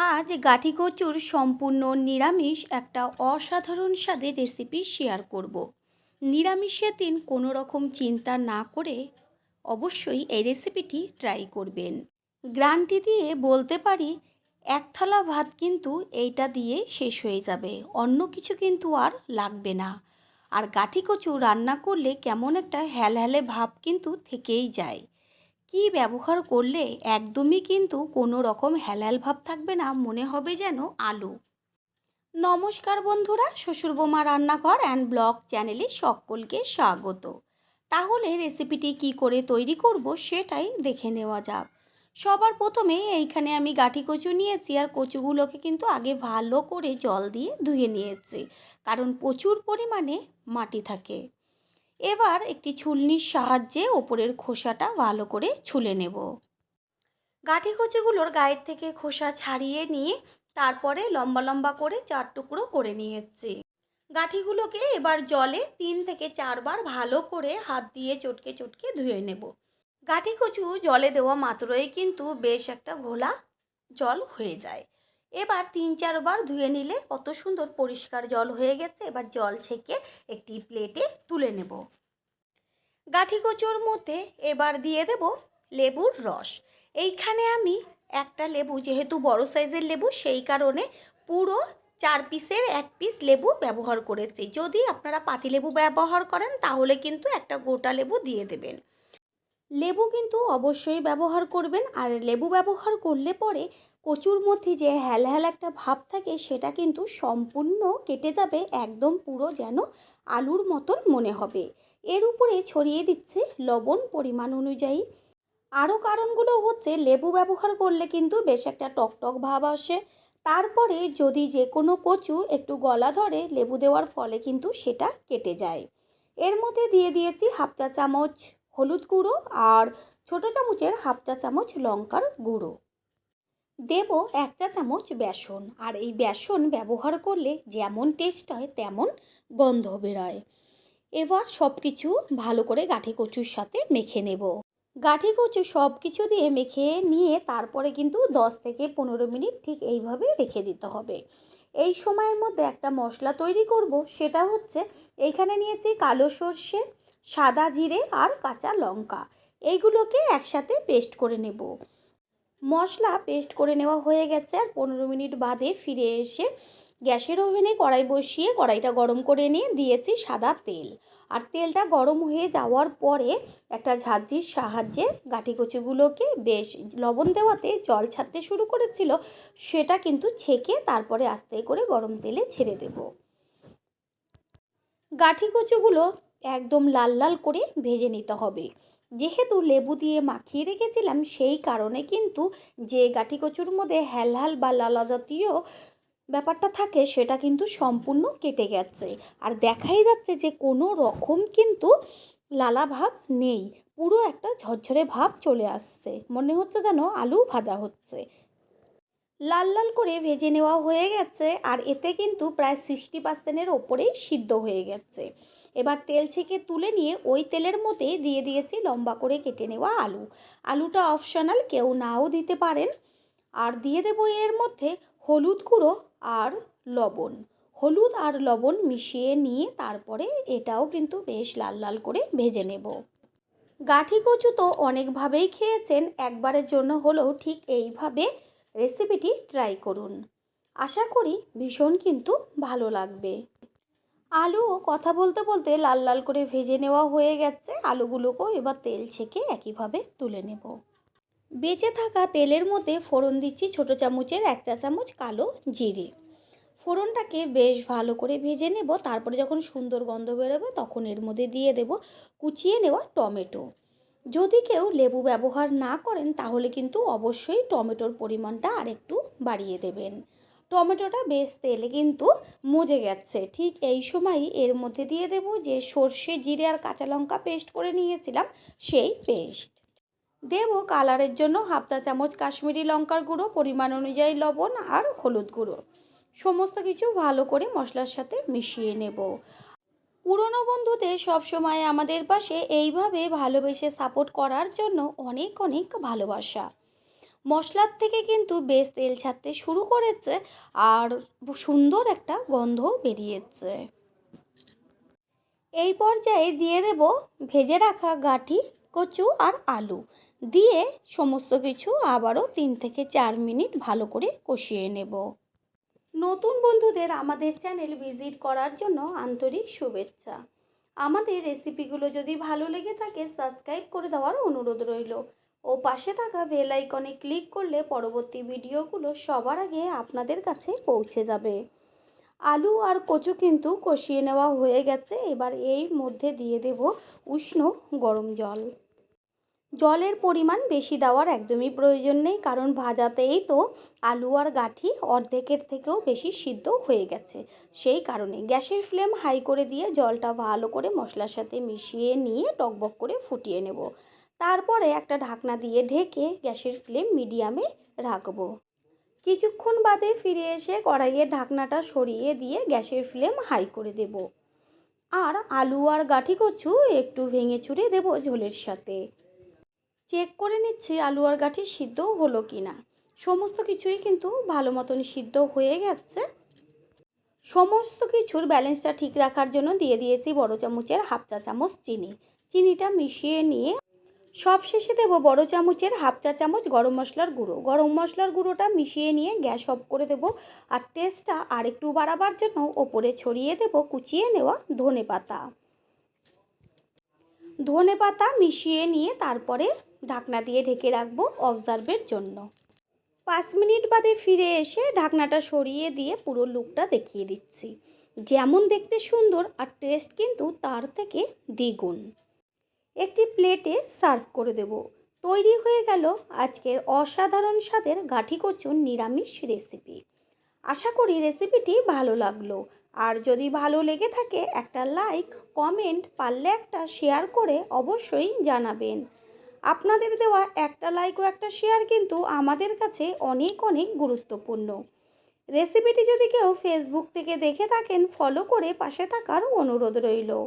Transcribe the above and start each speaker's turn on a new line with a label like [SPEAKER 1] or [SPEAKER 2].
[SPEAKER 1] আজ গাঠি কচুর সম্পূর্ণ নিরামিষ একটা অসাধারণ স্বাদের রেসিপি শেয়ার করব। নিরামিষের দিন কোনো রকম চিন্তা না করে অবশ্যই এই রেসিপিটি ট্রাই করবেন। গ্রান্টি দিয়ে বলতে পারি, এক থালা ভাত কিন্তু এইটা দিয়ে শেষ হয়ে যাবে, অন্য কিছু কিন্তু আর লাগবে না। আর গাঠি কচু রান্না করলে কেমন একটা হ্যালহ্যালে ভাব কিন্তু থেকেই যায়। কি ব্যবহার করলে একদমই কিন্তু কোনো রকম হেলাল ভাব থাকবে না মনে হবে যেন আলু। নমস্কার বন্ধুরা শ্বশুর বোমা রান্নাঘর অ্যান্ড ব্লগ চ্যানেলে সকলকে স্বাগত। তাহলে রেসিপিটি কি করে তৈরি করব সেটাই দেখে নেওয়া যাক। সবার প্রথমে এইখানে আমি গাঠি কচু নিয়েছি আর কচুগুলোকে কিন্তু আগে ভালো করে জল দিয়ে ধুয়ে নিয়েছি, কারণ প্রচুর পরিমাণে মাটি থাকে। এবার একটি ছুলনির সাহায্যে ওপরের খোসাটা ভালো করে ছুলে নেব। গাঠি কচুগুলোর গায়ের থেকে খোসা ছাড়িয়ে নিয়ে তারপরে লম্বা লম্বা করে চার টুকরো করে নিয়েছি। গাঠিগুলোকে এবার জলে তিন থেকে চারবার ভালো করে হাত দিয়ে চটকে চটকে ধুয়ে নেব। গাঠি কচু জলে দেওয়া মাত্রই কিন্তু বেশ একটা ঘোলা জল হয়ে যায়। এবার তিন চারবার ধুয়ে নিলে কত সুন্দর পরিষ্কার জল হয়ে গেছে। এবার জল ছেঁকে একটি প্লেটে তুলে নেব। গাঠি কচুর মধ্যে এবার দিয়ে দেব লেবুর রস। এইখানে আমি একটা লেবু, যেহেতু বড় সাইজের লেবু, সেই কারণে পুরো চার পিসের এক পিস লেবু ব্যবহার করেছি। যদি আপনারা পাতি লেবু ব্যবহার করেন, তাহলে কিন্তু একটা গোটা লেবু দিয়ে দেবেন। লেবু কিন্তু অবশ্যই ব্যবহার করবেন, আর লেবু ব্যবহার করলে পরে কচুর মধ্যে যে হ্যাল হ্যাল একটা ভাব থাকে সেটা কিন্তু সম্পূর্ণ কেটে যাবে, একদম পুরো যেন আলুর মতন মনে হবে। এর উপরে ছড়িয়ে দিচ্ছে লবণ পরিমাণ অনুযায়ী। আরও কারণগুলো হচ্ছে লেবু ব্যবহার করলে কিন্তু বেশ একটা টকটক ভাব আসে। তারপরে যদি যে কোনো কচু একটু গলা ধরে লেবু দেওয়ার ফলে কিন্তু সেটা কেটে যায়। এর মধ্যে দিয়ে দিয়েছি হাফ চা চামচ হলুদ গুঁড়ো আর ছোটো চামচের হাফ চা চামচ লঙ্কার গুঁড়ো। দেব এক চা চামচ বেসন। আর এই বেসন ব্যবহার করলে যেমন টেস্ট হয়, তেমন গন্ধ বেরোয়। এবার সব কিছু ভালো করে গাঠি কচুর সাথে মেখে নেব। গাঠি কচু সব কিছু দিয়ে মেখে নিয়ে তারপরে কিন্তু দশ থেকে পনেরো মিনিট ঠিক এইভাবে রেখে দিতে হবে। এই সময়ের মধ্যে একটা মশলা তৈরি করব, সেটা হচ্ছে এইখানে নিয়েছি কালো সর্ষে সাদা জিরে আর কাঁচা লঙ্কা। এইগুলোকে একসাথে পেস্ট করে নেব। মশলা পেস্ট করে নেওয়া হয়ে গেছে আর পনেরো মিনিট বাদে ফিরে এসে গ্যাসের ওভেনে কড়াই বসিয়ে কড়াইটা গরম করে নিয়ে দিয়েছি সাদা তেল। আর তেলটা গরম হয়ে যাওয়ার পরে একটা ঝাঁঝির সাহায্যে গাঁটি কচুগুলোকে বেশ লবণ দেওয়াতে জল ছাড়তে শুরু করেছিল, সেটা কিন্তু ছেঁকে তারপরে আস্তে করে গরম তেলে ছেড়ে দেব। গাঁঠি কচুগুলো একদম লাল লাল করে ভেজে নিতে হবে। যেহেতু লেবু দিয়ে মাখিয়ে রেখেছিলাম, সেই কারণে কিন্তু যে গাঁঠি কচুর মধ্যে হ্যাল হ্যাল বা লালা জাতীয় ব্যাপারটা থাকে, সেটা কিন্তু সম্পূর্ণ কেটে গেছে। আর দেখাই যাচ্ছে যে কোনো রকম কিন্তু লালা ভাব নেই, পুরো একটা ঝরঝরে ভাব চলে আসছে। মনে হচ্ছে যেন আলু ভাজা হচ্ছে। লাল লাল করে ভেজে নেওয়া হয়ে গেছে, আর এতে কিন্তু প্রায় সিক্সটি পার্সেন্টের ওপরেই সিদ্ধ হয়ে গেছে। এবার তেল ছেঁকে তুলে নিয়ে ওই তেলের মধ্যে দিয়ে দিয়েছি লম্বা করে কেটে নেওয়া আলু। আলুটা অপশনাল, কেউ নাও দিতে পারেন। আর দিয়ে দেবো এর মধ্যে হলুদ গুঁড়ো আর লবণ। হলুদ আর লবণ মিশিয়ে নিয়ে তারপরে এটাও কিন্তু বেশ লাল লাল করে ভেজে নেব। গাঠি কচু তো অনেকভাবেই খেয়েছেন, একবারের জন্য হলেও ঠিক এইভাবে রেসিপিটি ট্রাই করুন। আশা করি ভীষণ কিন্তু ভালো লাগবে। আলুও কথা বলতে বলতে লাল লাল করে ভেজে নেওয়া হয়ে গেছে। আলুগুলোকেও এবার তেল ছেঁকে একইভাবে তুলে নেব। বেঁচে থাকা তেলের মধ্যে ফোড়ন দিচ্ছি ছোটো চামচের এক চা চামচ কালো জিরে। ফোড়নটাকে বেশ ভালো করে ভেজে নেব। তারপরে যখন সুন্দর গন্ধ বেরোবে তখন এর মধ্যে দিয়ে দেব কুচিয়ে নেওয়া টমেটো। যদি কেউ লেবু ব্যবহার না করেন তাহলে কিন্তু অবশ্যই টমেটোর পরিমাণটা আরেকটু বাড়িয়ে দেবেন। টমেটোটা বেশ তেলে কিন্তু মজে গেছে। ঠিক এই সময়ই এর মধ্যে দিয়ে দেব যে সর্ষে, জিরে আর কাঁচা লঙ্কা পেস্ট করে নিয়েছিলাম, সেই পেস্ট। দেব কালারের জন্য হাফ চা চামচ কাশ্মীরি লঙ্কার গুঁড়ো, পরিমাণ অনুযায়ী লবণ আর হলুদ গুঁড়ো। সমস্ত কিছু ভালো করে মশলার সাথে মিশিয়ে নেব। পুরনো বন্ধুদের সবসময় আমাদের পাশে এইভাবে ভালোবেসে সাপোর্ট করার জন্য অনেক অনেক ভালোবাসা। মশলার থেকে কিন্তু বেশ তেল ছাড়তে শুরু করেছে আর সুন্দর একটা গন্ধ বেরিয়েছে। এই পর্যায়ে দিয়ে দেব ভেজে রাখা গাঠি, কচু আর আলু। দিয়ে সমস্ত কিছু আবারও তিন থেকে চার মিনিট ভালো করে কষিয়ে নেব। নতুন বন্ধুদের আমাদের চ্যানেল ভিজিট করার জন্য আন্তরিক শুভেচ্ছা। আমাদের রেসিপিগুলো যদি ভালো লেগে থাকে, সাবস্ক্রাইব করে দেওয়ার অনুরোধ রইল। ও পাশে থাকা বেল আইকনে ক্লিক করলে পরবর্তী ভিডিওগুলো সবার আগে আপনাদের কাছে পৌঁছে যাবে। আলু আর কচু কিন্তু কষিয়ে নেওয়া হয়ে গেছে। এবার এই মধ্যে দিয়ে দেব উষ্ণ গরম জল। জলের পরিমাণ বেশি দেওয়ার একদমই প্রয়োজন নেই, কারণ ভাজাতেই তো আলু আর গাঠি অর্ধেকের থেকেও বেশি সিদ্ধ হয়ে গেছে। সেই কারণে গ্যাসের ফ্লেম হাই করে দিয়ে জলটা ভালো করে মশলার সাথে মিশিয়ে নিয়ে টকবক করে ফুটিয়ে নেব। তারপরে একটা ঢাকনা দিয়ে ঢেকে গ্যাসের ফ্লেম মিডিয়ামে রাখব। কিছুক্ষণ বাদে ফিরে এসে কড়াইয়ের ঢাকনাটা সরিয়ে দিয়ে গ্যাসের ফ্লেম হাই করে দেব। আর আলু আর গাঠি কচু একটু ভেঙে ছুড়ে দেব ঝোলের সাথে। চেক করে নিচ্ছি আলু আর গাঠি সিদ্ধ হলো কি না সমস্ত কিছুই কিন্তু ভালো মতন সিদ্ধ হয়ে গেছে। সমস্ত কিছুর ব্যালেন্সটা ঠিক রাখার জন্য দিয়ে দিয়েছি বড় চামচের হাফ চা চামচ চিনি। চিনিটা মিশিয়ে নিয়ে সব শেষে দেবো বড় চামচের হাফ চা চামচ গরম মশলার গুঁড়ো। গরম মশলার গুঁড়োটা মিশিয়ে নিয়ে গ্যাস অফ করে দেবো আর টেস্টটা আরেকটু বাড়াবার জন্য ওপরে ছড়িয়ে দেবো কুচিয়ে নেওয়া ধনে পাতা। ধনে পাতা মিশিয়ে নিয়ে তারপরে ঢাকনা দিয়ে ঢেকে রাখব অবজার্ভের জন্য। পাঁচ মিনিট বাদে ফিরে এসে ঢাকনাটা সরিয়ে দিয়ে পুরো লুকটা দেখিয়ে দিচ্ছি। যেমন দেখতে সুন্দর আর টেস্ট কিন্তু তার থেকে দ্বিগুণ। একটি প্লেটে সার্ভ করে দেব। তৈরি হয়ে গেল আজকের অসাধারণ স্বাদের গাঠি কচুর নিরামিষ রেসিপি। আশা করি রেসিপিটি ভালো লাগল। আর যদি ভালো লেগে থাকে একটা লাইক, কমেন্ট, পারলে একটা শেয়ার করে অবশ্যই জানাবেন। আপনাদের দেওয়া একটা লাইক ও একটা শেয়ার কিন্তু আমাদের কাছে অনেক অনেক গুরুত্বপূর্ণ। রেসিপিটি যদি কেউ ফেসবুক থেকে দেখে থাকেন ফলো করে পাশে থাকার অনুরোধ রইল।